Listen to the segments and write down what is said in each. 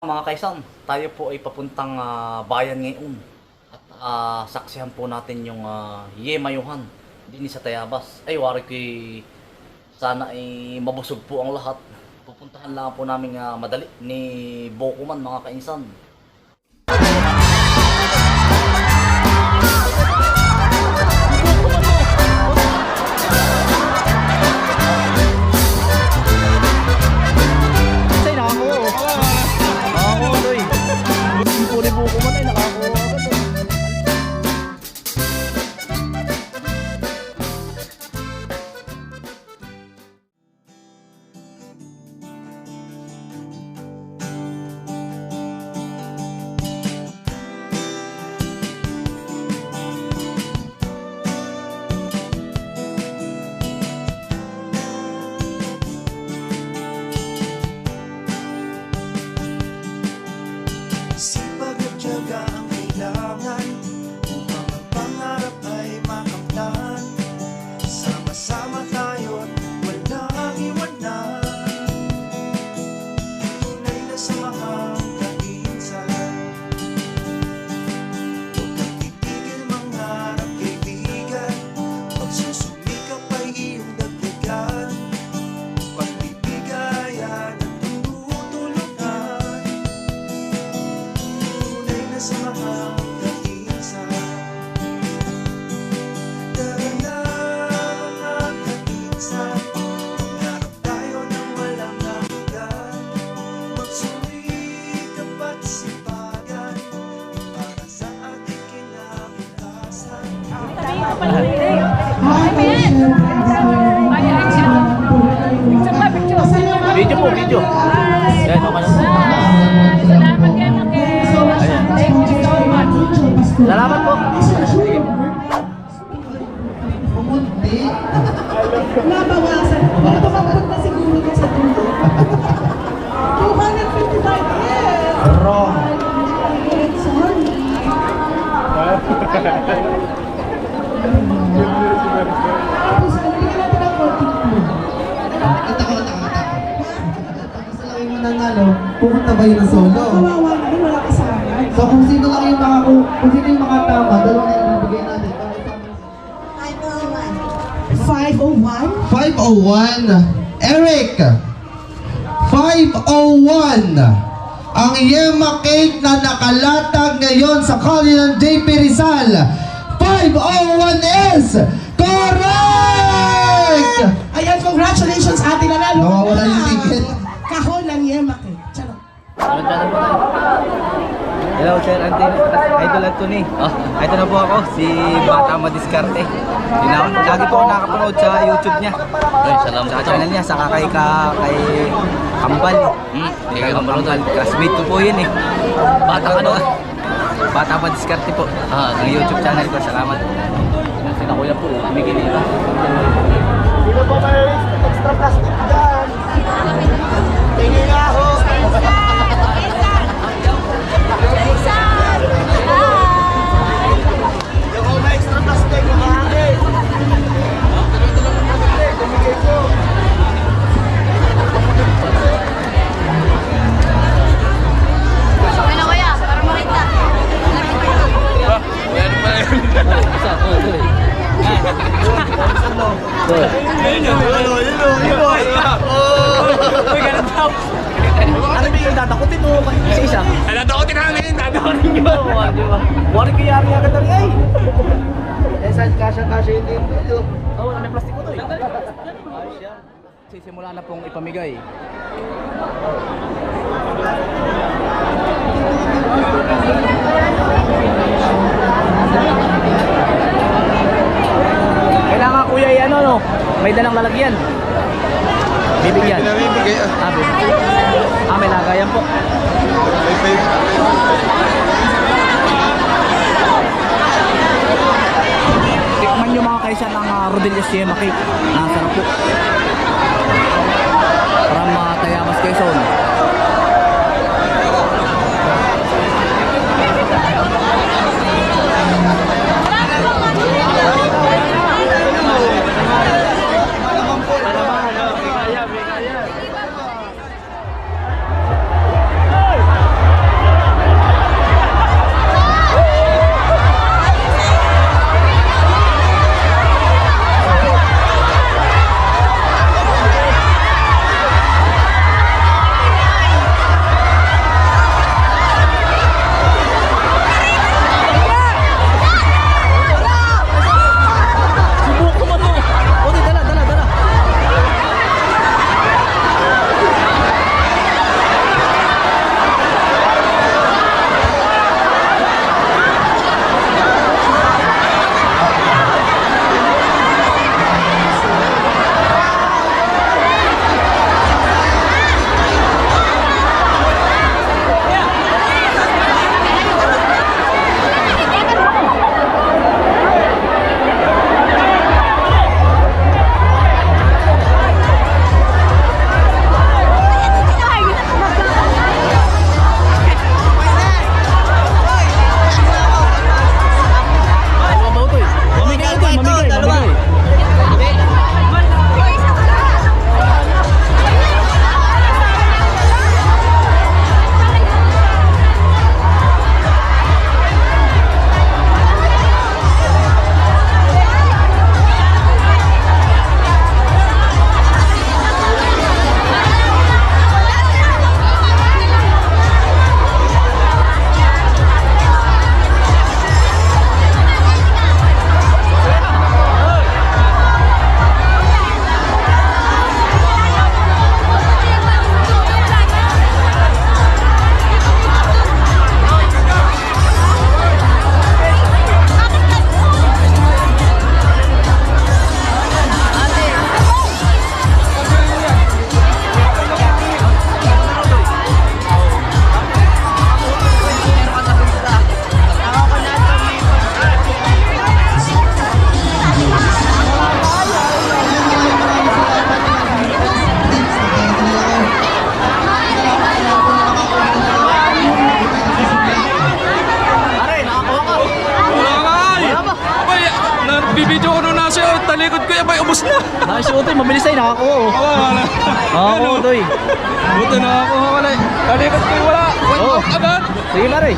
Mga kaisan, tayo po ay papuntang ah, bayan ngayon. At ah, saksihan po natin yung uh, Yemayuhan din sa Tayabas. Ay, wari ko sana ay mabusog po ang lahat. Pupuntahan lang po namin ah, madali ni Bokuman mga kainsan. Video po, video. Yan, okay na. Salamat kayo, Maki. Thank you so much. Salamat po. Nabawasan. Ito papunta siguro niya sa dulo. 255 years. Wrong Sorry. na mananalo, pupunta ba yun ng solo? Kawawa naman, wala kasama. So kung sino lang yung makaku kung sino yung makatama, dalawa na yung ibigay natin. Para sa 501. 501. Eric! 501! Ang Yema Cake na nakalatag ngayon sa ng JP Rizal. 501 is correct! Ayan, congratulations, ate nanalo. Nawawala yung ticket. Kahon Yemak eh. Charot. Hello, Sir Anthony. Idol Anthony. Ah. Ito na po ako, si Bata Madiskarte. Lagi po ako nakapanood sa YouTube niya. Ay, salamat Sa po. channel niya, saka kay, ka, kay Kambal. Hmm, Kay Kambal. Classmate ko po yun eh. Bata ka no? Bata Madiskarte po. Ah, Ang YouTube channel ko. Salamat. Sina kuya po, kumigil nila. Ba yung tatakutin mo? Isa isa. Ano daw ko tinangin? Dadawarin Di ba? Di ba? Wari ko yari agad na rin ay. Eh, saan kasya-kasya hindi mo? Oo, may plastic ko to eh. Ayos yan. Sisimula na pong ipamigay. Kailangan kuya ay ano no? May dalang lalagyan. Bibigyan. Pinamimigay ah. Ah, bibigyan. Ah, may lagayan po. May pay- Tikman nyo mga kaisa ng uh, Rodelios Yema Cake. Nasa na po. From uh, Tayamas, Quezon. Kuya Bay, ubos na. Nakis si Utoy, mabilis tayo, nakakuha oh. Oo, wala. Nakakuha Utoy. Buti na ako wala. Kalikat ko yung wala. Oo. out agad. Sige pare.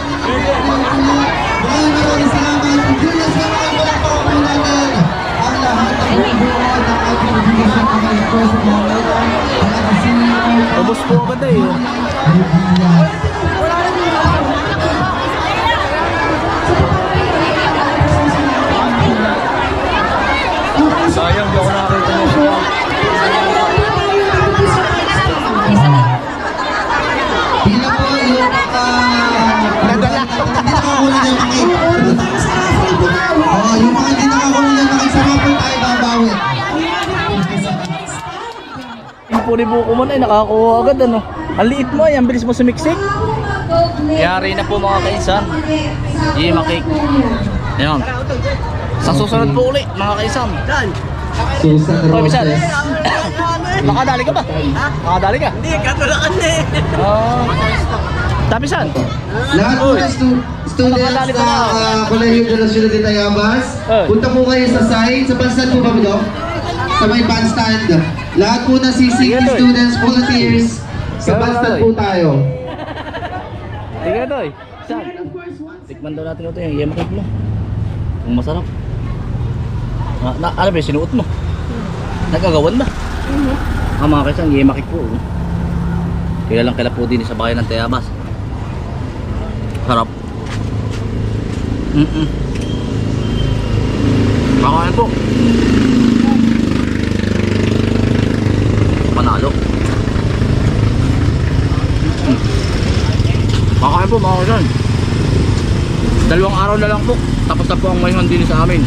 Natin. Ang lahat ng bubuo ng Yung puri buko mo na eh, nakakuha agad ano. Ang liit mo ay, ang bilis mo sumiksik. Yari na po mga kaisan. Yema cake. Ayan. Sa susunod po ulit mga kaisan. Susan Hoy, Bisan. Roses. Nakadali ka ba? Nakadali ka? Hindi, katulakan eh. Oo. Tapisan. Lahat po students sa na. uh, Colegio de la Ciudad de Tayabas, punta po kayo sa side. Sa bandstand po ba ito? Sa may bandstand. Lahat po na Toy. students, volunteers, sa Toy. po tayo. Sige na Toy. Saan? Tikman daw natin ito yung yema cake mo. Kung masarap. Na, na, ano ba sinuot mo? Nagagawan ba? Ah, mga kaisan, yema cake po. oh. Kilalang kila po din sa bayan ng Tayabas. Sarap. Mm-mm. Kakain po. Po mga kaisan. Dalawang araw na lang po. Tapos na po ang ngayon din sa amin.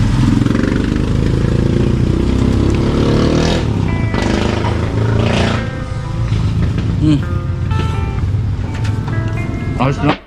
Hmm. Ayos na.